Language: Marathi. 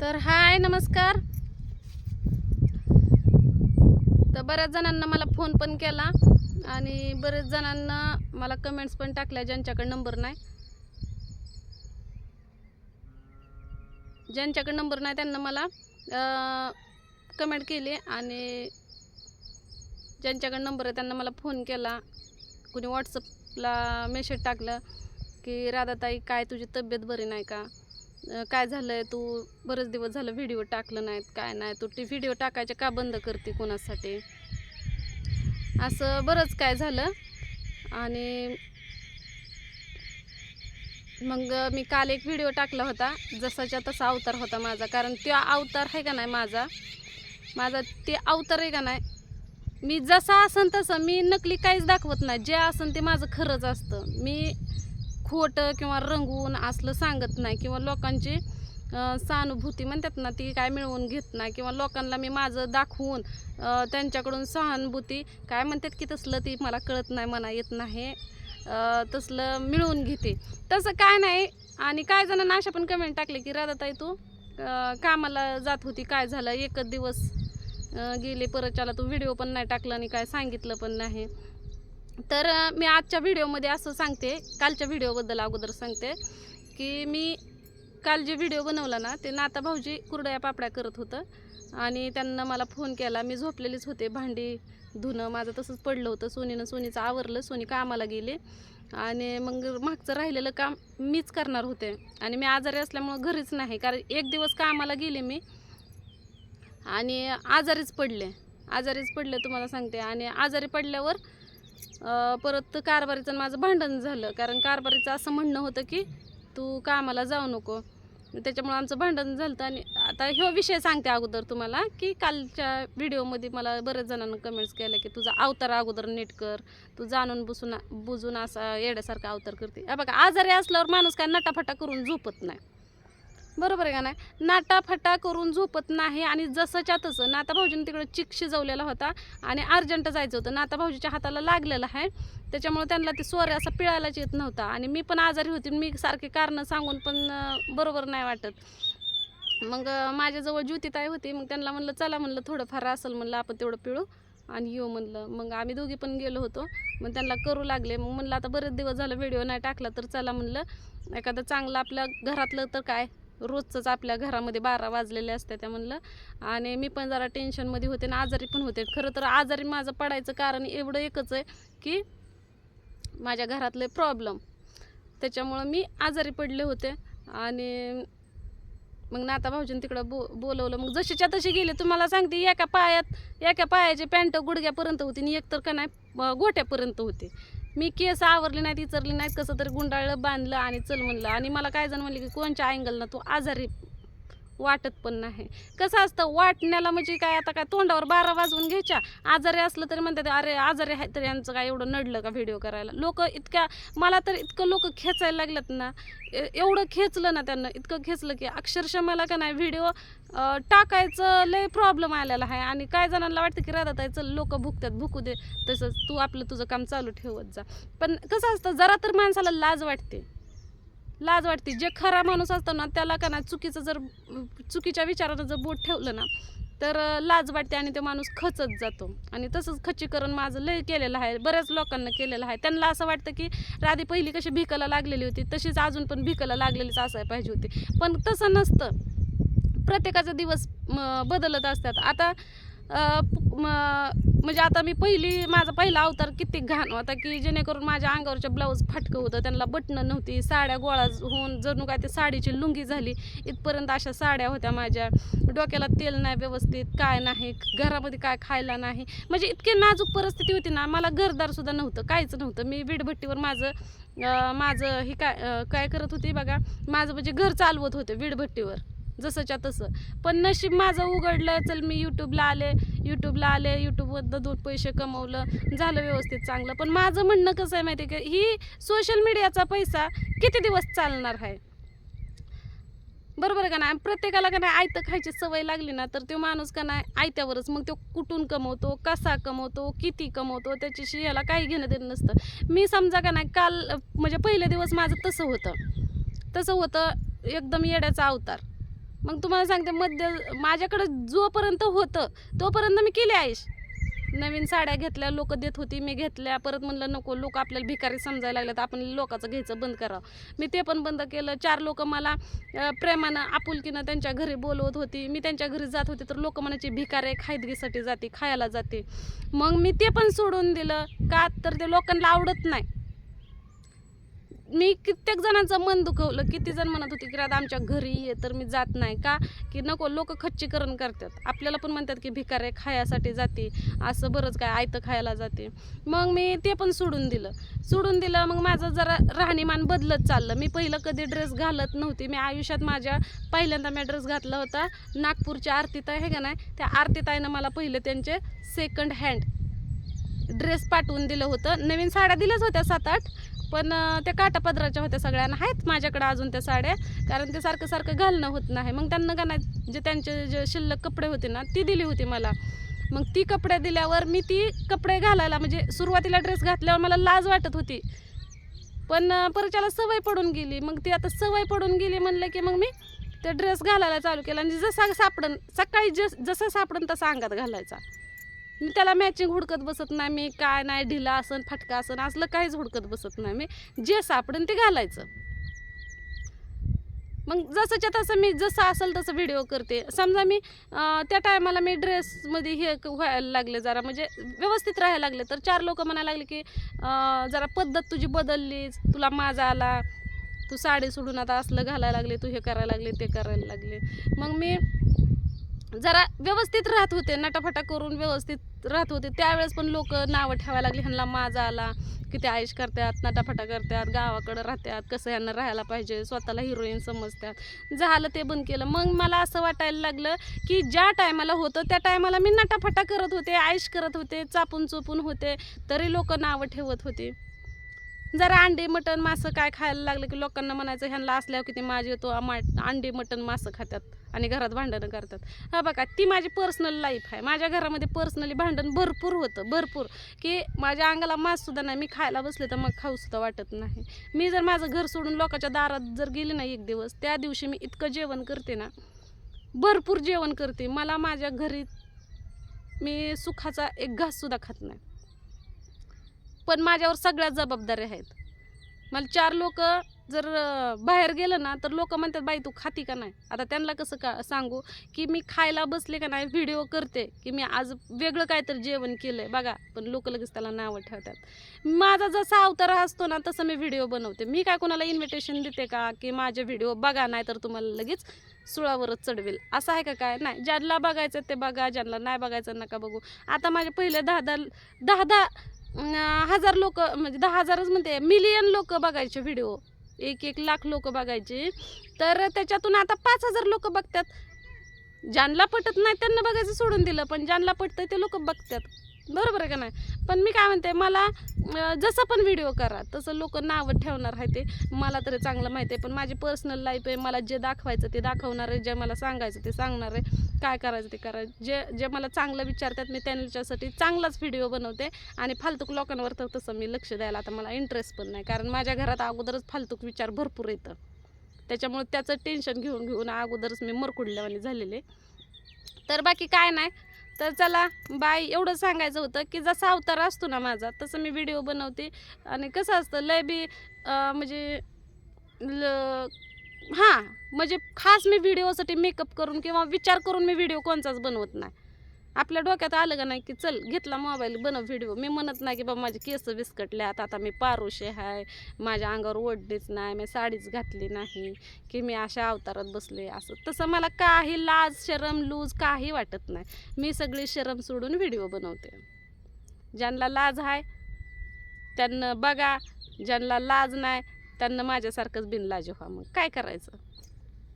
तर हाय नमस्कार. तर बऱ्याच जणांना मला फोन पण केला आणि बरेच जणांना मला कमेंट्स पण टाकल्या ज्यांच्याकडे नंबर नाही. ज्यांच्याकडे नंबर नाही त्यांना मला कमेंट केली आणि ज्यांच्याकडे नंबर आहे त्यांना मला फोन केला. कुणी व्हॉट्सअपला मेसेज टाकलं की राधाताई काय तुझी तब्येत बरी नाही का? काय काय झालंय? तू बरेच दिवस झालं व्हिडिओ टाकलं नाहीत काय नाही? तू ती व्हिडिओ टाकायचे का बंद करते कोणासाठी? असं बरंच काय झालं. आणि मग मी काल एक व्हिडिओ टाकला होता जसाच्या तसा अवतार होता माझा. कारण तो अवतार आहे का नाही माझा? माझा ते अवतार आहे का नाही? मी जसा असन तसं मी नकली काहीच दाखवत नाही. जे असन ते माझं खरंच असतं. मी खोटं किंवा रंगवून असलं सांगत नाही किंवा लोकांची सहानुभूती म्हणतात ना ती काय मिळवून घेत नाही किंवा लोकांना मी माझं दाखवून त्यांच्याकडून सहानुभूती काय म्हणतात की तसलं ती मला कळत नाही मना येत नाही तसलं मिळवून घेते. तसं काय नाही आणि काय जणांना अशा पण कमेंट टाकले की राधाताई तू कामाला जात होती काय झालं? एकच दिवस गेले परत त्याला तू व्हिडिओ पण नाही टाकला आणि काय सांगितलं पण नाही. तर मी आजच्या व्हिडिओमध्ये असं सांगते कालच्या व्हिडिओबद्दल अगोदर सांगते की मी काल जे व्हिडिओ बनवला ना ते नाता भाऊजी कुरड्या पापड्या करत होतं आणि त्यांना मला फोन केला. मी झोपलेलीच होते भांडी धुणं माझं तसंच पडलं होतं. सोनीनं सोनीचं आवरलं सोनी कामाला गेली आणि मग मागचं राहिलेलं काम मीच करणार होते आणि मी आजारी असल्यामुळं घरीच नाही कारण एक दिवस कामाला गेले मी आणि आजारीच पडले. आजारीच पडले तुम्हाला सांगते आणि आजारी पडल्यावर परत कारभारीचं माझं भांडण झालं. कारण कारभारीचं असं म्हणणं होतं की तू कामाला जाऊ नको. त्याच्यामुळे आमचं भांडण झालं आणि आता ह्यो विषय सांगते अगोदर तुम्हाला की कालच्या व्हिडिओमध्ये मला बरेच जणांना कमेंट्स केल्या की तुझा अवतार अगोदर नीट कर. तू जाणून बुसून बुजून असा येड्यासारखा अवतार करते. बघा आजारी असल्यावर माणूस काय नटाफटा करून झोपत नाही. बरोबर आहे का नाही? नाटाफटा करून झोपत नाही आणि जसंच्या तसं नाता भाऊजीने तिकडे चिक शिजवलेला होता आणि अर्जंट जायचं होतं. नाता भाऊजीच्या हाताला लागलेलं आहे. त्याच्यामुळे त्यांना ते स्वर असा पिळायलाच येत नव्हता. आणि मी पण आजारी होती. मी सारखे कारणं सांगून पण बरोबर नाही वाटत. मग माझ्याजवळ ज्योतिताई होती. मग त्यांना म्हणलं चला म्हणलं थोडंफार असेल म्हणलं आपण तेवढं पिळू आणि येऊ म्हणलं. मग आम्ही दोघी पण गेलो होतो. मग त्यांना करू लागले. मग म्हणलं आता बरेच दिवस झालं व्हिडिओ नाही टाकला तर चला म्हणलं एखादं चांगलं आपल्या घरातलं तर काय? रोजचंच आपल्या घरामध्ये बारा वाजलेले असते त्या म्हणलं. आणि मी पण जरा टेन्शनमध्ये होते आणि आजारी पण होते. खरं तर आजारी माझं पडायचं कारण एवढं एकच आहे की माझ्या घरातले प्रॉब्लेम त्याच्यामुळं मी आजारी पडले होते. आणि मग नाता भाऊजीने तिकडं बो बोलवलं. मग जशीच्या तशी गेली. तुम्हाला सांगते एका पायात एका पायाची पॅन्ट गुडघ्यापर्यंत होती आणि एक तर का नाही गोट्यापर्यंत होते. मी केस आवरले नाहीत इचरले नाहीत कसं तरी गुंडाळलं बांधलं आणि चल म्हणलं. आणि मला काय जण म्हणले की कोणच्या अँगलनं तू आजारी वाटत पण नाही. कसं असतं वाटण्याला म्हणजे काय आता काय तोंडावर बारा वाजवून घ्यायच्या. आजारी असलं तरी म्हणतात अरे आजारी आहे तर यांचं काय एवढं नडलं का व्हिडिओ करायला? लोक इतक्या मला तर इतकं लोक खेचायला लागलेत ना एवढं खेचलं ना त्यांना इतकं खेचलं की अक्षरशः मला का नाही व्हिडिओ टाकायचं लय प्रॉब्लेम आलेला आहे. आणि काय जणांना वाटतं की राहतात चल लोक भुकतात भुकू दे तसंच तू आपलं तुझं काम चालू ठेवत जा. पण कसं असतं जरा तर माणसाला लाज वाटते. लाज वाटते. जे खरा माणूस असतो ना त्याला का ना चुकीचं जर चुकीच्या विचारानं जर बोट ठेवलं ना तर लाज वाटते आणि तो माणूस खचत जातो. आणि तसंच खच्चीकरण माझं लय केलेलं आहे. बऱ्याच लोकांना केलेलं आहे. त्यांना असं वाटतं की राधी पहिली कशी भिकाला लागलेली होती तशीच अजून पण भिकाला लागलेलीच असायला पाहिजे होती. पण तसं नसतं. प्रत्येकाचा दिवस बदलत असतात. आता म्हणजे आता मी पहिली माझा पहिला अवतार किती घाण होता की जेणेकरून माझ्या अंगावरच्या ब्लाऊज फाटकं होतं त्यांना बटणं नव्हती साड्या गोळा होऊन जणू काय ते साडीची लुंगी झाली इथपर्यंत अशा साड्या होत्या माझ्या. डोक्याला तेल नाही व्यवस्थित काय नाही घरामध्ये काय खायला नाही. म्हणजे इतकी नाजूक परिस्थिती होती ना मला घरदारसुद्धा नव्हतं काहीच नव्हतं. मी वीडभट्टीवर माझं माझं हे काय काय करत होती बघा माझं म्हणजे घर चालवत होते वीडभट्टीवर. जसंच्या तसं. पण नशीब माझं उघडलं चल मी यूट्यूबला आले यूट्यूबला आले यूट्यूबवर दोन पैसे कमवलं झालं व्यवस्थित चांगलं. पण माझं म्हणणं कसं आहे माहिती आहे का? ही सोशल मीडियाचा पैसा किती दिवस चालणार आहे? बरोबर का नाही? प्रत्येकाला का नाही आयतं खायची सवय लागली ना तर तो माणूस का नाही आयत्यावरच मग तो कुठून कमवतो कसा कमवतो किती कमवतो त्याच्याशी याला काही घेणं देणं नसतं. मी समजा का नाही काल म्हणजे पहिले दिवस माझं तसं होतं. तसं होतं एकदम येड्याचा अवतार. मग तुम्हाला सांगते मध्य माझ्याकडं जोपर्यंत होतं तोपर्यंत मी केले आईश नवीन साड्या घेतल्या लोक देत होती मी घेतल्या. परत म्हणलं नको लोक आपल्याला भिकारी समजायला लागल्यात आपण लोकांचं घ्यायचं बंद करावं. मी ते पण बंद केलं. चार लोक मला प्रेमानं आपुलकीनं त्यांच्या घरी बोलवत होती. मी त्यांच्या घरी जात होते तर लोक म्हणायचे भिकारे खायदगीसाठी जाते खायला जाते. मग मी ते पण सोडून दिलं. का? तर ते लोकांना आवडत नाही. मी कित्येक जणांचं मन दुखवलं. किती जण म्हणत होते की राधा आमच्या घरी ये तर मी जात नाही. का? की नको लोक खच्चीकरण करतात. आपल्याला पण म्हणतात की भिकारे खायासाठी जाते. असं बरंच काय आयतं खायला जाते. मग मी ते पण सोडून दिलं. सोडून दिलं मग माझं जरा राहणीमान बदलत चाललं. मी पहिलं कधी ड्रेस घालत नव्हती. मी आयुष्यात माझ्या पहिल्यांदा मी ड्रेस घातला होता नागपूरच्या आरतीत आहे का नाही? त्या आरतीताईनं मला पहिले त्यांचे सेकंड हँड ड्रेस पाठवून दिलं होतं. नवीन साड्या दिल्याच होत्या सात आठ पण त्या काटापदराच्या होत्या सगळ्यांना. आहेत माझ्याकडे अजून त्या साड्या कारण ते सारखं सारखं घालणं होत नाही. मग त्यांना का नाही जे त्यांचे जे शिल्लक कपडे होते ना ती दिली होती मला. मग ती कपडे दिल्यावर मी ती कपडे घालायला म्हणजे सुरुवातीला ड्रेस घातल्यावर मला लाज वाटत होती. पण परच्याला सवय पडून गेली. मग ती आता सवय पडून गेली म्हणलं की मग मी ते ड्रेस घालायला चालू केला. आणि जसा सापडन सकाळी जस जसं सापडन तसा अंगात घालायचा. मी त्याला मॅचिंग हुडकत बसत नाही मी काय नाही ढिला असन फटका असन असलं काहीच हुडकत बसत नाही. मी जे सापडेन ते घालायचं. मग जसंच्या तसं मी जसं असेल तसं व्हिडिओ करते. समजा मी त्या टायमाला मी ड्रेसमध्ये हे क- व्हायला लागले जरा म्हणजे व्यवस्थित राहायला लागले. तर चार लोक म्हणायला लागले की जरा पद्धत तुझी बदललीच तुला माझा आला तू साडी सोडून आता असलं घालायला लागले तू हे करायला लागले ते करायला लागले. मग मी जरा व्यवस्थित राहत होते नटाफटा करून व्यवस्थित राहत होते. त्यावेळेस पण लोक नावं ठेवायला लागली ह्यांना माझा आला किती आयुष करतात नटाफटा करतात गावाकडं राहतात कसं यांना राहायला पाहिजे स्वतःला हिरोईन समजतात. झालं ते बंद केलं. मग मला असं वाटायला लागलं की ज्या टायमाला होतं त्या टायमाला मी नटाफटा करत होते आयुष करत होते चापून चोपून होते तरी लोक नावं ठेवत होते. जरा अंडे मटण मासं काय खायला लागलं की लोकांना म्हणायचं ह्यांना असल्यावर किती माझे येतो आमा- अंडे मटण मासं खातात आणि घरात भांडणं करतात. हा बघा ती माझी पर्सनल लाईफ आहे. माझ्या घरामध्ये पर्सनली भांडण भरपूर होतं भरपूर. की माझ्या अंगाला माससुद्धा नाही. मी खायला बसले तर मग खाऊसुद्धा वाटत नाही. मी जर माझं घर सोडून लोकांच्या दारात जर गेले ना एक दिवस त्या दिवशी मी इतकं जेवण करते ना भरपूर जेवण करते. मला माझ्या घरी मी सुखाचा एक घाससुद्धा खात नाही. पण माझ्यावर सगळ्या जबाबदाऱ्या आहेत. मला चार लोक जर बाहेर गेलं ना तर लोक म्हणतात बाई तू खाती का नाही? आता त्यांना कसं का सांगू की मी खायला बसले का नाही व्हिडिओ करते की मी आज वेगळं काहीतरी जेवण केलं आहे बघा पण लोक लगेच त्याला नावं ठेवतात. माझा जसा अवतार असतो ना तसं मी व्हिडिओ बनवते. मी काय कोणाला इन्व्हिटेशन देते का की माझे व्हिडिओ बघा नाही तर तुम्हाला लगेच सुळावरच चढवेल. असं आहे का काय? नाही. ज्यांना बघायचं ते बघा ज्यांना नाही बघायचं नका बघू. आता माझे पहिले दहा दहा दहा दहा हजार लोक म्हणजे दहा हजारच म्हणते मिलियन लोक बघायचे व्हिडिओ एक एक लाख लोक बघायचे. तर त्याच्यातून आता पाच हजार लोक बघतात. ज्यांना पटत नाही त्यांना बघायचं सोडून दिलं पण ज्यांना पटतं ते लोक बघतात. बरोबर आहे का नाही? पण मी काय म्हणते मला जसं पण व्हिडिओ करा तसं लोक नावं ठेवणार आहे ते. मला तरी चांगलं माहिती आहे पण माझी पर्सनल लाईफ आहे मला जे दाखवायचं ते दाखवणार आहे जे मला सांगायचं ते सांगणार आहे. काय करायचं ते करायचं. जे जे मला चांगलं विचारतात मी त्यांच्यासाठी चांगलाच व्हिडिओ बनवते आणि फालतूक लोकांवर तर तसं मी लक्ष द्यायला आता मला इंटरेस्ट पण नाही. कारण माझ्या घरात अगोदरच फालतूक विचार भरपूर येतं. त्याच्यामुळे त्याचं टेन्शन घेऊन घेऊन अगोदरच मी मरकुडल्यावानी झालेले. तर बाकी काय नाही तर चला बाय एवढं सांगायचं होतं की जसा अवतार असतो ना माझा तसं मी व्हिडिओ बनवते. आणि कसं असतं लय बी म्हणजे ल हां म्हणजे खास मी व्हिडिओसाठी मेकअप करून किंवा विचार करून मी व्हिडिओ कोणचाच बनवत नाही. आपल्या डोक्यात आलं का नाही की चल घेतला मोबाईल बनव व्हिडिओ मी म्हणत नाही की बाबा माझे केस विस्कटल्यात आता मी पारोशे आहे माझ्या अंगावर ओढलीच नाही मी साडीच घातली नाही की मी अशा अवतारात बसले असं. तसं मला काही लाज शरम लूज काही वाटत नाही. मी सगळी शरम सोडून व्हिडिओ बनवते. ज्यांना लाज आहे त्यांना बघा. ज्यांना लाज नाही त्यांना माझ्यासारखंच बिनलाज व्हा मग. काय करायचं?